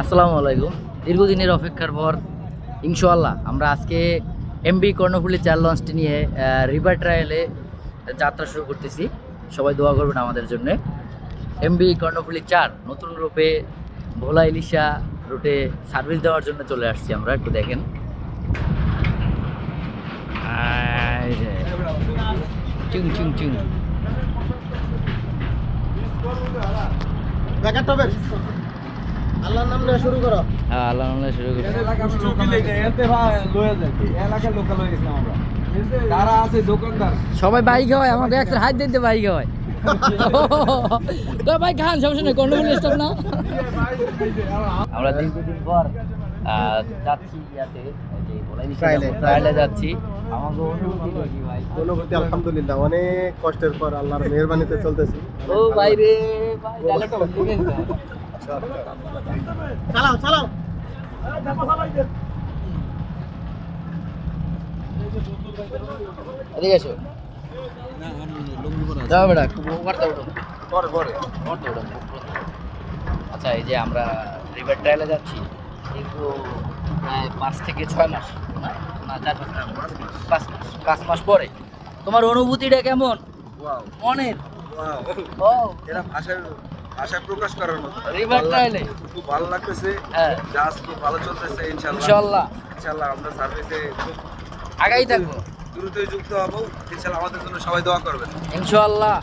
আসসালামু আলাইকুম। দীর্ঘদিনের অপেক্ষার পর, ইনশাআল্লাহ আমরা আজকে এমবি কর্ণফুলি চার লঞ্চটি নিয়ে রিভার ট্রায়ালে যাত্রা শুরু করতেছি। সবাই দোয়া করবেন আমাদের জন্য। এমবি কর্ণফুলি চার নতুন রূপে ভোলা ইলিশা রুটে সার্ভিস দেওয়ার জন্য চলে আসছি আমরা, একটু দেখেন। চুং চুং চুং। আল্লাহর নাম নিয়ে শুরু করো। হ্যাঁ আল্লাহ আল্লাহ শুরু করি। যারা আছে দোকানদার। সবাই বাইক হয় আমাকে একসাথে হাত দিতে বাইক হয়। তো ভাই খান সমস্যা নেই কন্ডোমিল স্টপ না। আমরা দীর্ঘদিন পর যাচ্ছি ইয়াতে। এই যে বলাই দিছি Trial এ। ট্রায়ালে যাচ্ছি। অনুভূতি কি ভাই। অনুভূতি আলহামদুলিল্লাহ। অনেক কষ্টের পর আল্লাহর মেহরবানিতে চলতেছি। ও ভাই রে ভাই তাহলে তো লিখেন তো। চালাও চালাও। এদিকে এসো। যাও বেটা উঠো। আচ্ছা এই যে আমরা রিভার ট্রায়ালে যাচ্ছি কিন্তু প্রায় পাঁচ থেকে ছয় মাস না চার পাঁচ মাস পাঁচ মাস। পাঁচ মাস পরে। তোমার অনুভূতিটা কেমন? অনেক ও। ভাষায় প্রকাশ করার মতো। খুব ভালো লাগতেছে। হ্যাঁ। খুব ভালো চলতেছে ইনশাল্লাহ ইনশাল্লাহ ইনশাল্লাহ আমরা সার্ভিসে খুব আগাই থাকব। দ্রুতই যুক্ত হব। ইনশাল্লাহ আমাদের জন্য সবাই দোয়া করবেন। ইনশাল্লাহ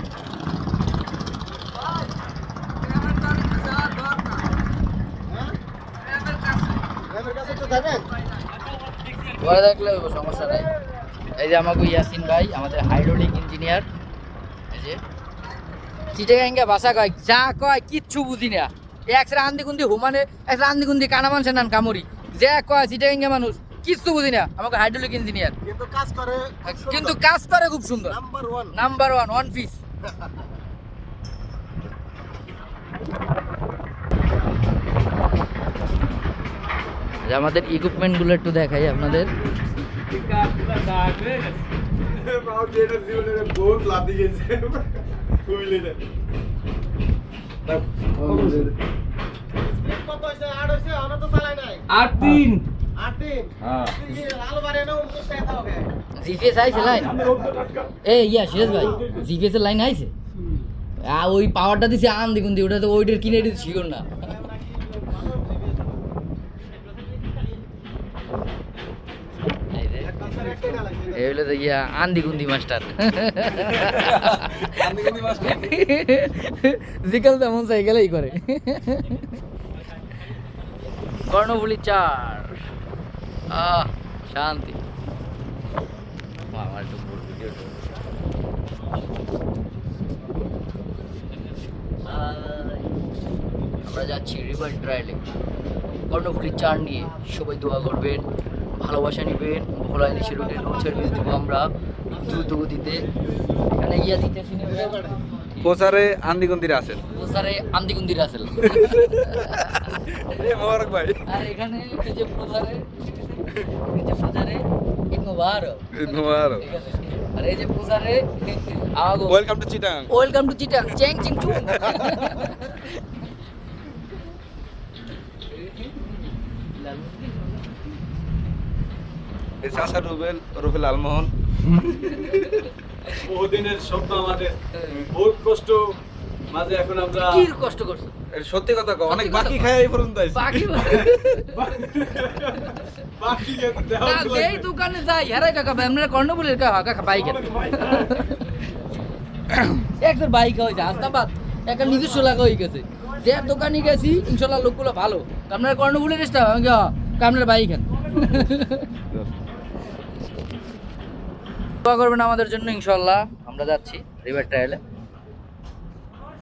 ঘরে থাকলে সমস্যা নাই। এই যে আমাকে ইয়াসিন ভাই আমাদের হাইড্রোলিক ইঞ্জিনিয়ার এই যে চিটাগাঙ্গা ভাষা কয় যা কয় কিচ্ছু বুঝি না। একসাথে আন্দি কুন্দি হুমানে একসাথে আন্দি কুন্দি কানা মানুষের নাম কামুরি। যে কয় চিটাগাঙ্গা মানুষ কিচ্ছু বুঝি না। আমাকে হাইড্রোলিক ইঞ্জিনিয়ার কিন্তু কাজ করে কিন্তু কাজ করে খুব সুন্দর। Number one number one one piece আমাদের ইকুইপমেন্টগুলো একটু দেখাই আপনাদের। কত হয়েছে? আট হয়েছে আমরা তো চালাই নাই। আট তিন। আট দিন আলো বাড়ে না উন্নত চাইতে হবে জিপিএস আইছে লাইন? এ ইয়া শেষ ভাই জিপিএস এর লাইন আইছে? আ ওই পাওয়ারটা দিছে আন দেখুন দি ওটা তো ওইটার কিনে দিচ্ছি না এই যে, এই হলো তো ইয়া আন্দি গুন্দি মাস্টার? জিকাল তেমন সাইকেলেই করে। কর্ণফুলি চার। আহ শান্তি। আমার একটু ভিডিও আমরা যাচ্ছি রিভার ট্রায়ালে কর্ণফুলি চার নিয়ে সবাই দোয়া করবেন। ভালোবাসা নেবেন ভোলা ইলিশে রোডে নো সার্ভিস দেবো আমরা দ্রুত গতিতে এখানে ইয়া দিতে প্রচারে আন্দিগুন্দিরে আছেন প্রসারে আন্দিকুন্দির আসেল। এ মোবারক ভাই। আর এখানে এই যে প্রচারে এই যে প্রচারে মোবারক। ঠিক আর এই যে প্রচারে আমাগো welcome to Chittagong welcome to Chittagong চ্যাং চিং চুং এই চাষা রুবেল রুবেল আলমোহন। বহুদিনের স্বপ্ন আমাদের। বহুত কষ্ট মাঝে এখন আমরা কি কষ্ট করছ? সত্যি কথা কও অনেক বাকি খায় এই পর্যন্ত আইছি। বাকি বাকি দোকানে যাই হ্যাঁ কাকা আপনারা কর্ণফুলের কাকা কাকা বাইক একজন বাইক হয়েছে হাসনাবাদ একটা নিজস্ব লাগা হয়ে গেছে। যে দোকানে গেছি ইনশাল্লাহ লোকগুলো ভালো। আপনার কর্ণফুলের স্টাফ আমি কি, হ্যাঁ, আপনার বাইক হেন দোয়া করবেন আমাদের জন্য ইনশাল্লাহ আমরা যাচ্ছি রিভার ট্রায়ালে